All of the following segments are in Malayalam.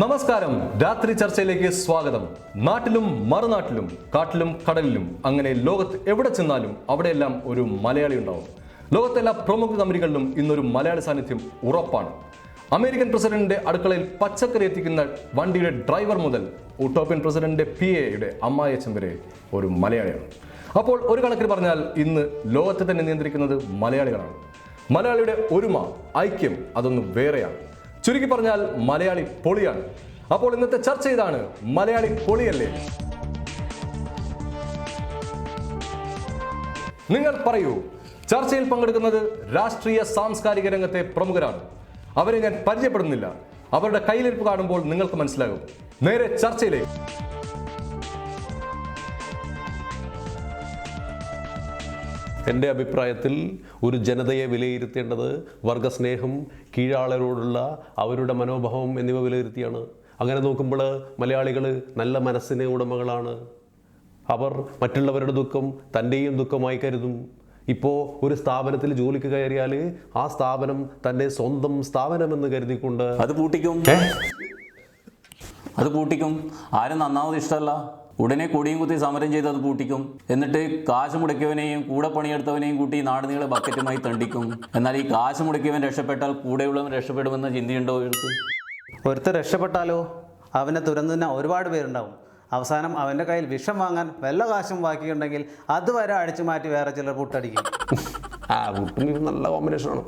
നമസ്കാരം. രാത്രി ചർച്ചയിലേക്ക് സ്വാഗതം. നാട്ടിലും മറുനാട്ടിലും കാട്ടിലും കടലിലും അങ്ങനെ ലോകത്ത് എവിടെ ചെന്നാലും അവിടെയെല്ലാം ഒരു മലയാളി ഉണ്ടാവും. ലോകത്തെല്ലാ പ്രമുഖ കമ്പനികളിലും ഇന്നൊരു മലയാളി സാന്നിധ്യം ഉറപ്പാണ്. അമേരിക്കൻ പ്രസിഡന്റിന്റെ അടുക്കളയിൽ പച്ചക്കറി എത്തിക്കുന്ന വണ്ടിയുടെ ഡ്രൈവർ മുതൽ ഉട്ടോപ്യൻ പ്രസിഡന്റിന്റെ പി എയുടെ അമ്മായച്ചൻ വരെ ഒരു മലയാളിയാണ്. അപ്പോൾ ഒരു കണക്കിൽ പറഞ്ഞാൽ ഇന്ന് ലോകത്തെ തന്നെ നിയന്ത്രിക്കുന്നത് മലയാളികളാണ്. മലയാളിയുടെ ഒരുമ ഐക്യം അതൊന്നും വേറെയാണ്. ചുരുക്കി പറഞ്ഞാൽ മലയാളി പൊളിയാണ്. അപ്പോൾ ഇന്നത്തെ ചർച്ച ഇതാണ് മലയാളി പൊളിയല്ലേ? നിങ്ങൾ പറയൂ ചർച്ചയിൽ പങ്കെടുക്കുന്നത് രാഷ്ട്രീയ സാംസ്കാരിക രംഗത്തെ പ്രമുഖരാണ്. അവരെ ഞാൻ പരിചയപ്പെടുന്നില്ല. അവരുടെ കയ്യിലിരിപ്പ് കാണുമ്പോൾ നിങ്ങൾക്ക് മനസ്സിലാകും. നേരെ ചർച്ചയിലേക്ക്. എന്റെ അഭിപ്രായത്തിൽ ഒരു ജനതയെ വിലയിരുത്തേണ്ടത് വർഗസ്നേഹം കീഴാളരോടുള്ള അവരുടെ മനോഭാവം എന്നിവ വിലയിരുത്തിയാണ്. അങ്ങനെ നോക്കുമ്പോൾ മലയാളികൾ നല്ല മനസ്സിന് ഉടമകളാണ്. അവർ മറ്റുള്ളവരുടെ ദുഃഖം തന്റെയും ദുഃഖമായി കരുതും. ഇപ്പോൾ ഒരു സ്ഥാപനത്തിൽ ജോലിക്ക് കയറിയാൽ ആ സ്ഥാപനം തന്റെ സ്വന്തം സ്ഥാപനമെന്ന് കരുതിക്കൊണ്ട് അത് പൂട്ടിക്കും? അത് പൂട്ടിക്കും. ആരും നന്നാവത് ഇഷ്ടമല്ല ഉടനെ കൊടിയും കുത്തി സമരം ചെയ്ത് അത് പൂട്ടിക്കും. എന്നിട്ട് കാശ് മുടക്കിയവനെയും കൂടെ പണിയെടുത്തവനെയും കൂട്ടി നാട് നീളെ ബക്കറ്റുമായി തണ്ടിക്കും. എന്നാൽ ഈ കാശ് മുടക്കിയവൻ രക്ഷപ്പെട്ടാൽ കൂടെയുള്ളവൻ രക്ഷപ്പെടുമെന്ന ചിന്തയുണ്ടോ ഇവർക്ക്? ഒരുത്തർ രക്ഷപ്പെട്ടാലോ? അവനെ തുരന്നുന്ന ഒരുപാട് പേരുണ്ടാവും. അവസാനം അവന്റെ കയ്യിൽ വിഷം വാങ്ങാൻ വല്ല കാശും ബാക്കിയുണ്ടെങ്കിൽ അതുവരെ അടിച്ചു മാറ്റി വേറെ ചിലർ പുട്ടടിക്കും. ആ കൂട്ടും നല്ല കോമ്പിനേഷനാണ്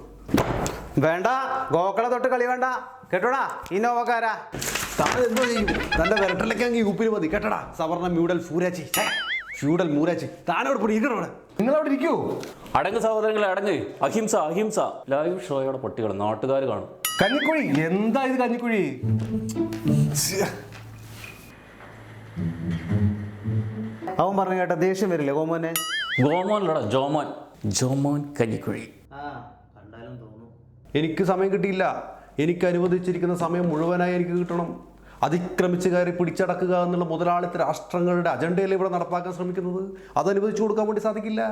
വേണ്ട. ഗോക്കളെ തൊട്ട് കളി വേണ്ട. കേട്ടോടാ? ഇന്നോവക്കാരാ താൻ എന്തോ ചെയ്യും? തന്റെ വിരട്ടലക്കെങ്കിൽ ഉപ്പിന് മതി. കേട്ടടാ സവർണ മ്യൂഡൽ ഫൂരാച്ചി. ഫ്യൂഡൽ മൂരാച്ചി. താനോട് പോയി നിങ്ങളവിടെ നിങ്ങൾ അവിടെ ഇരിക്കൂ. അടങ്ങ് സഹോദരങ്ങളെ അടങ്ങ്. അഹിംസ അഹിംസ. ലൈവ് ഷോയുടെ പട്ടികൾ നാട്ടുകാർ കാണും. കഞ്ഞിക്കുഴി. എന്താ ഇത് കഞ്ഞിക്കുഴി? അവൻ പറഞ്ഞു കേട്ടാ ദേഷ്യം വരില്ലേ ഗോമോനെ? ഗോമോനല്ലടാ ജോമോൻ. ജോമോൻ കഞ്ഞിക്കുഴി. ആ കണ്ടാലും തോന്നും. എനിക്ക് സമയം കിട്ടിയില്ല. എനിക്ക് അനുവദിച്ചിരിക്കുന്ന സമയം മുഴുവനായി എനിക്ക് കിട്ടണം. അതിക്രമിച്ച് കയറി പിടിച്ചടക്കുക എന്നുള്ള മുതലാളിത്ത രാഷ്ട്രങ്ങളുടെ അജണ്ടയിൽ ഇവിടെ നടപ്പാക്കാൻ ശ്രമിക്കുന്നത്? അത് അനുവദിച്ചു കൊടുക്കാൻ വേണ്ടി സാധിക്കില്ല.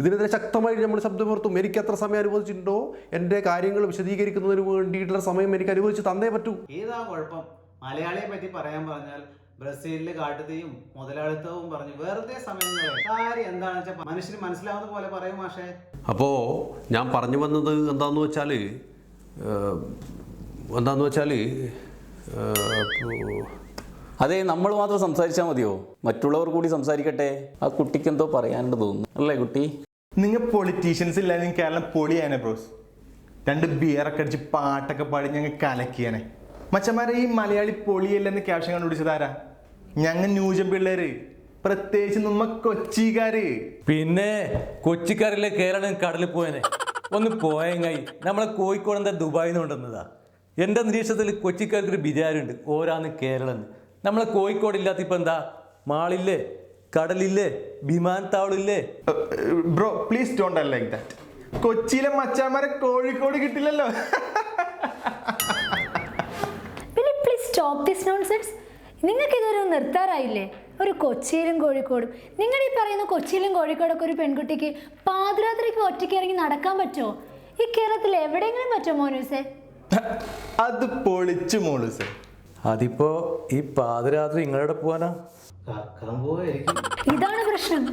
ഇതിനെതിരെ ശക്തമായി നമ്മൾ ശബ്ദമുയർത്തും. എനിക്ക് എത്ര സമയം അനുവദിച്ചിട്ടുണ്ടോ? എന്റെ കാര്യങ്ങൾ വിശദീകരിക്കുന്നതിന് വേണ്ടിയിട്ടുള്ള സമയം എനിക്ക് അനുവദിച്ച് തന്നേ പറ്റൂ. ഏതാ കുഴപ്പം? മലയാളിയെ പറ്റി പറയാൻ പറഞ്ഞാൽ ബ്രസീലിലെ കാട്ടുതീയും മുതലാളിത്തവും പറഞ്ഞു വെറുതെ സമയം കാര്യം എന്താണെന്ന് വെച്ചാൽ മനുഷ്യന് മനസ്സിലാവുന്ന പോലെ പറയും മാഷേ. അപ്പോൾ ഞാൻ പറഞ്ഞു വന്നത് എന്താന്ന് വെച്ചാൽ എന്താന്ന് വെച്ചാൽ അതെ നമ്മൾ മാത്രം സംസാരിച്ചാൽ മതിയോ? മറ്റുള്ളവർ കൂടി സംസാരിക്കട്ടെ? ആ കുട്ടിക്ക് എന്തോ പറയാനുണ്ട് തോന്നുന്നു. അല്ലേ കുട്ടി? നിങ്ങൾ പൊളിറ്റീഷ്യൻസ് ഇല്ലാതെ കേരളം പൊളിയാനെ ബ്രോസ് രണ്ട് ബിയറൊക്കെ അടിച്ച് പാട്ടൊക്കെ പാടി ഞങ്ങൾ കലക്കിയാനെ. മച്ചന്മാരെ ഈ മലയാളി പൊളിയല്ലെന്ന് ക്യാപ്ഷൻ കണ്ടുപിടിച്ചതാരാ? ഞങ്ങൾ ന്യൂജൻ പിള്ളേര്. പ്രത്യേകിച്ച് നമ്മ കൊച്ചിക്കാര് പിന്നെ കൊച്ചിക്കാരിലെ കേരളം കടലിൽ പോയനെ. ഒന്ന് പോയെങ്ങായി. നമ്മളെ കോഴിക്കോട് എന്താ ദുബായിന്ന് കൊണ്ടുവന്നതാ? എന്റെ നിരീക്ഷണത്തിൽ കൊച്ചിക്കാർക്കൊരു വിചാരമുണ്ട് ഓരാന്ന് കേരളം നമ്മളെ കോഴിക്കോട് ഇല്ലാത്ത ഇപ്പം എന്താ? മാളില്ലേ? കടലില്ലേ? വിമാനത്താവളില്ലേ? Bro please don't like that കൊച്ചിയിലെ മച്ചാമാരെ കോഴിക്കോട് കിട്ടില്ലല്ലോ. പ്ലീസ് സ്റ്റോപ്പ് ദിസ് നോൺസെൻസ് നിങ്ങൾക്ക് ഇതൊരു നിർത്താറായില്ലേ? ഒരു കൊച്ചിയിലും കോഴിക്കോടും. നിങ്ങൾ ഈ പറയുന്ന കൊച്ചിയിലും കോഴിക്കോടൊക്കെ ഒരു പെൺകുട്ടിക്ക് പാതിരാത്രിക്ക് ഒറ്റയ്ക്ക് ഇറങ്ങി നടക്കാൻ പറ്റുമോ? ഈ കേരളത്തിൽ എവിടെയെങ്കിലും പറ്റുമോ മോനൂസേ? അത് പൊളിച്ചു മോൾ സർ. അതിപ്പോ ഈ പാതിരാത്രി നിങ്ങളുടെ പോവാനാ? ഇതാണ് പ്രശ്നം.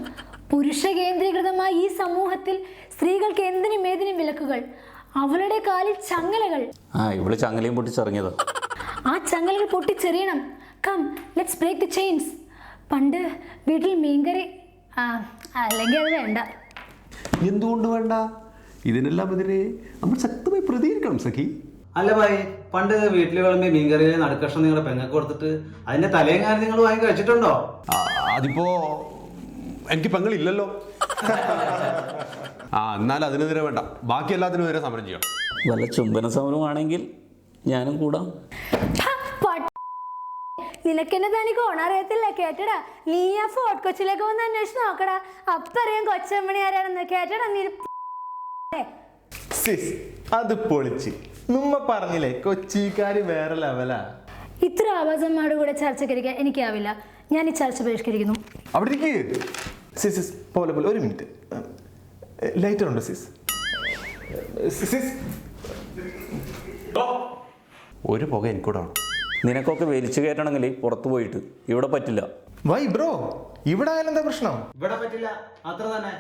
പുരുഷ കേന്ദ്രീകൃതമായ ഈ സമൂഹത്തിൽ സ്ത്രീകൾക്ക് എന്തിനും ഏതിനും വിലക്കുകൾ? അവളുടെ കാലിൽ ചങ്ങലകൾ. ആ ഇവൾ ചങ്ങലയും പൊട്ടിച്ചിറങ്ങിയതാ ആ ചങ്ങലകൾ പൊട്ടിച്ചെറിയണം. Come let's break the chains പണ്ട് വീട്ടിൽ മീൻകറി ആ അല്ലെങ്കിൽ അത് വേണ്ട. എന്തുകൊണ്ട് വേണ്ട? ഇതിനെല്ലാം എതിരെ നമ്മൾ ശക്തമായി പ്രതികരിക്കണം സഖി. അല്ല ഭായി പണ്ട് വീട്ടിൽ വിളമ്പി മീൻകറിയിലെ നടുക്കഷ്ണം നിങ്ങളുടെ പെങ്ങൾക്ക് കൊടുത്തിട്ട് അതിന്റെ തലയും കാര്യം നിങ്ങൾ വാങ്ങി കഴിച്ചിട്ടുണ്ടോ ആ, അതിപ്പോ എനിക്ക് പെങ്ങളില്ലല്ലോ. ആ എന്നാൽ അതിനെതിരെ വേണ്ട. ബാക്കി എല്ലാത്തിനും എതിരെ സമരം ചെയ്യണം. വല്ല ചുംബന സമരമാണെങ്കിൽ ഞാനും കൂടാം. നിനക്കെന്നെ തനിക്ക് ഓണറിയത്തില്ല? കേട്ടടാ. നീ ആ ഫോർട്ട് കൊച്ചിയിലേക്ക് വന്ന് അന്വേഷിച്ച് നോക്കടാ. അപ്പറിയാം കൊച്ചമ്മണി ആരാണെന്ന് കേട്ടടാ നീ സിസ് അത് പൊളിച്ച്. നമ്മ പറഞ്ഞില്ലേ കൊച്ചിക്കാര് വേറെ ലെവലാ ഇത്ര ആവാസന്മാരുടെ കൂടെ എനിക്ക് എനിക്കാവില്ല. ഞാൻ ഈ ചർച്ച ബഹിഷ്കരിക്കുന്നു അവിടെ ഇരിക്കേ. സിസ് സിസ് പോലെ പോലെ ഒരു മിനിറ്റ് ലൈറ്റർ ഉണ്ട് സിസ് സിസ് ഒരു പുക എനിക്കൂടാണ് നിനക്കൊക്കെ വലിച്ചു കയറ്റണമെങ്കിൽ പുറത്തു പോയിട്ട്. ഇവിടെ പറ്റില്ല. വൈ ബ്രോ ഇവിടെ ആയാലും എന്താ പ്രശ്നം? ഇവിടെ പറ്റില്ല. അത്ര തന്നെ.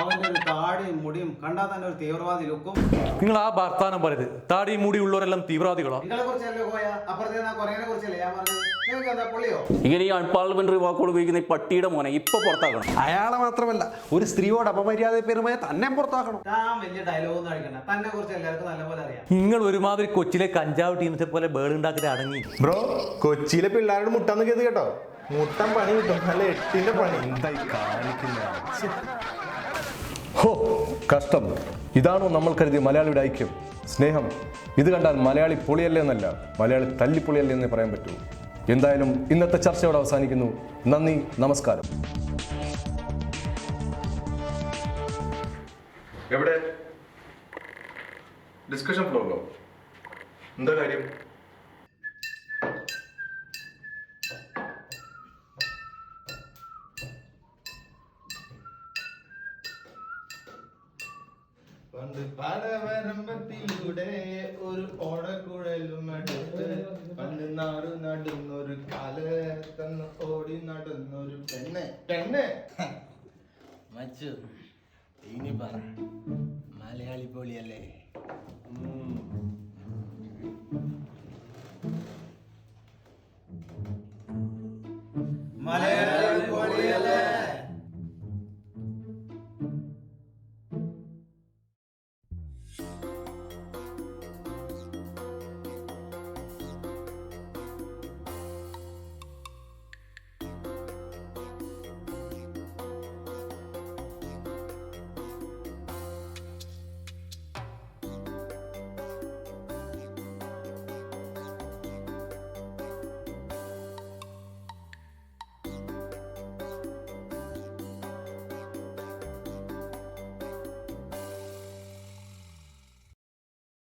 അവന്റെ ഒരു താടിയും മുടിയും കണ്ടാൽ തന്നെ ഒരു തീവ്രവാദി ലുക്കും. നിങ്ങൾ ആ വർത്താനം പറയരുത്. താടിയും മുടി ഉള്ളവരെല്ലാം തീവ്രവാദികളോ. നിങ്ങളെ കുറിച്ചല്ലേ പോയ? അപ്പുറത്തെ കൊറേനെ കുറിച്ചല്ലേ ഞാൻ പറഞ്ഞത്? നിങ്ങൾക്ക് എന്താ പൊള്ളിയോ? ഇങ്ങനെ ഈ അൺപാർലമെന്ററി വാക്കുകൾ ഉപയോഗിക്കുന്ന ഈ പട്ടിയുടെ മോനെ ഇപ്പൊ പുറത്താക്കണം. അയാളെ മാത്രമല്ല ഒരു സ്ത്രീയോട് അപമര്യാദ പെരുമായ തന്നെ പുറത്താക്കണം. താൻ വലിയ ഡയലോഗ് ഒന്നും അടിക്കണ്ട. തന്നെ കുറിച്ച് എല്ലാവർക്കും നല്ലപോലെ അറിയാം. നിങ്ങൾ ഒരുമാതിരി കൊച്ചിയിലെ കഞ്ചാവ് ടീമിനെ പോലെ ബേളുണ്ടാക്കിട്ട് അടങ്ങി. ബ്രോ കൊച്ചിയിലെ പിള്ളേരോട് മുട്ടാന്ന് കേത് കേട്ടോ. മുട്ടൻ പണി കിട്ടും. നല്ല എട്ടിന്റെ പണി. എന്തായി കാണിക്കുന്ന ഹോ കഷ്ടം. ഇതാണോ നമ്മൾ കരുതിയ മലയാളിയുടെ ഐക്യം? സ്നേഹം. ഇത് കണ്ടാൽ മലയാളി പൊളിയല്ലേ എന്നല്ല മലയാളി തല്ലിപ്പൊളിയല്ലേ എന്നേ പറയാൻ പറ്റൂ. എന്തായാലും ഇന്നത്തെ ചർച്ചയോടെ അവസാനിക്കുന്നു. നന്ദി നമസ്കാരം. എവിടെ? ഡിസ്കഷൻ ഫ്ലോറിലോ എന്താ കാര്യം? പണ്ട് പടവരമ്പത്തിലൂടെ ഒരു ഓടക്കുഴലും എടുത്ത് പണ്ട് നാട് നടന്നൊരു കാലത്തന്ന് ഓടി നടന്നൊരു പെണ്ണ്. പെണ്ണ്? മച്ചു ഇനി പറ. മലയാളി പോളിയല്ലേ? മലയാളി